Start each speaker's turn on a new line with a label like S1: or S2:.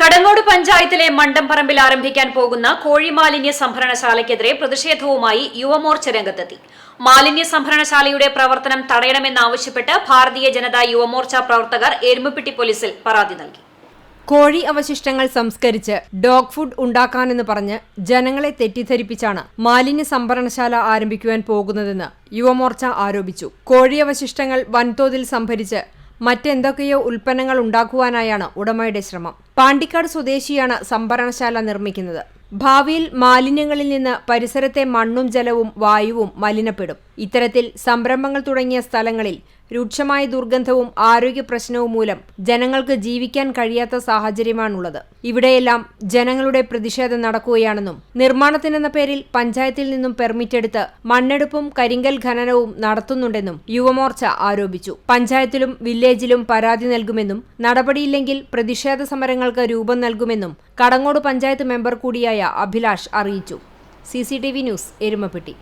S1: കടങ്ങോട് പഞ്ചായത്തിലെ മണ്ടംപറമ്പിൽ ആരംഭിക്കാൻ പോകുന്ന കോഴിമാലിന്യ സംഭരണശാലയ്ക്കെതിരെ പ്രതിഷേധവുമായി യുവമോർച്ച രംഗത്തെത്തി. മാലിന്യ സംഭരണശാലയുടെ പ്രവർത്തനം തടയണമെന്നാവശ്യപ്പെട്ട് ഭാരതീയ ജനതാ യുവമോർച്ച പ്രവർത്തകർ എരുമപ്പെട്ടി പോലീസിൽ പരാതി നൽകി.
S2: കോഴി അവശിഷ്ടങ്ങൾ സംസ്കരിച്ച് ഡോഗ് ഫുഡ് ഉണ്ടാക്കാനെന്ന് പറഞ്ഞ് ജനങ്ങളെ തെറ്റിദ്ധരിപ്പിച്ചാണ് മാലിന്യ സംഭരണശാല ആരംഭിക്കുവാൻ പോകുന്നതെന്ന് യുവമോർച്ച ആരോപിച്ചു. കോഴി അവശിഷ്ടങ്ങൾ വൻതോതിൽ സംഭരിച്ച് മറ്റെന്തൊക്കെയോ ഉൽപ്പന്നങ്ങൾ ഉണ്ടാക്കുവാനായാണ് ഉടമയുടെ ശ്രമം. പാണ്ടിക്കാട് സ്വദേശിയാണ് സംഭരണശാല നിർമ്മിക്കുന്നത്. ഭാവിയിൽ മാലിന്യങ്ങളിൽ നിന്ന് പരിസരത്തെ മണ്ണും ജലവും വായുവും മലിനപ്പെടും. ഇത്തരത്തിൽ സംരംഭങ്ങൾ തുടങ്ങിയ സ്ഥലങ്ങളിൽ രൂക്ഷമായ ദുർഗന്ധവും ആരോഗ്യ പ്രശ്നവും മൂലം ജനങ്ങൾക്ക് ജീവിക്കാൻ കഴിയാത്ത സാഹചര്യമാണുള്ളത്. ഇവിടെയെല്ലാം ജനങ്ങളുടെ പ്രതിഷേധം നടക്കുകയാണെന്നും നിർമ്മാണത്തിനെന്ന പേരിൽ പഞ്ചായത്തിൽ നിന്നും പെർമിറ്റ് എടുത്ത് മണ്ണെടുപ്പും കരിങ്കൽ ഖനനവും നടത്തുന്നുണ്ടെന്നും യുവമോർച്ച ആരോപിച്ചു. പഞ്ചായത്തിലും വില്ലേജിലും പരാതി നൽകുമെന്നും നടപടിയില്ലെങ്കിൽ പ്രതിഷേധ സമരങ്ങൾക്ക് രൂപം നൽകുമെന്നും കടങ്ങോട് പഞ്ചായത്ത് മെമ്പർ കൂടിയായ അഭിലാഷ് അറിയിച്ചു. C News Erumapetty.